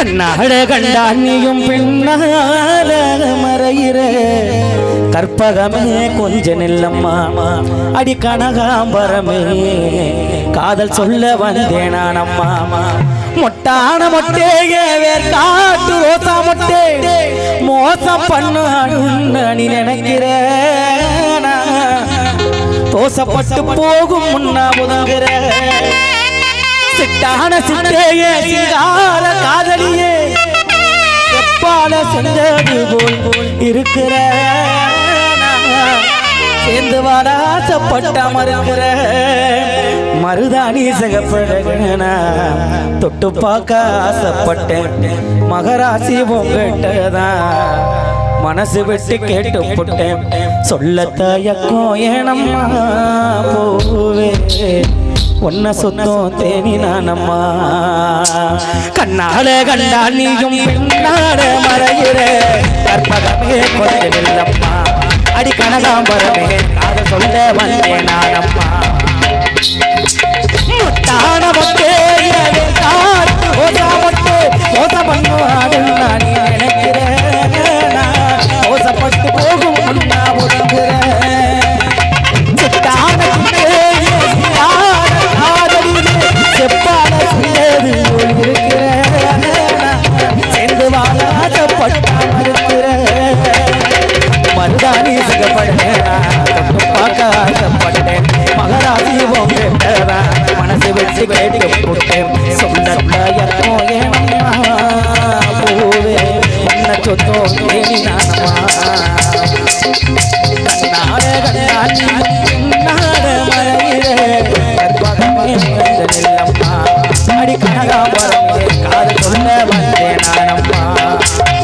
கண்ணாட கண்டா நீயும் பின்னால மறையிற. கற்பகமே கொஞ்ச நெல்லம்மா அடி கனகாம்பரமே காதல் சொல்ல வந்தேனானம்மா. மொட்டான மொட்டேய வேர் காட்டு ரோசா மொட்டே. மோசம் பண்ணு நீ நினைக்கிற. தோசப்பட்டு போகும் முன்னா முதுங்குற சிட்டான சிட்டையே சிங்கார காதலியே எப்பால செஞ்சது போல் இருக்கிற சேர்ந்து வாராசப்பட்ட மறுக்கிற மருதாணி சகப்பழகன தொட்டு பார்க்க ஆசைப்பட்டேன். மகராசி உங்ககிட்டதான் மனசு விட்டு கேட்டு போட்டேன். சொல்ல தயக்கம் ஏனம்மா போவே. ஒன்ன சுத்தம் தேனினானம்மா. கண்ணால கண்டா நீயும் பின்னாட மறையிற. கற்பகமே கொஞ்சம் இல்லம்மா. அடி கனகாம்பரமே காத சொல்ல வந்தேன் நானம்மா மருதாணி சுகப்பட்டேன் தொட்டு பார்க்க ஆசைப்பட்டேன் மகராசி உங்ககிட்டதான் மனசு விட்டு கேட்டு போட்டேன் ஏனம்மா போவே சொத்தோ கண்ணாட கண்ணாடி கண்ணாட கற்பகமே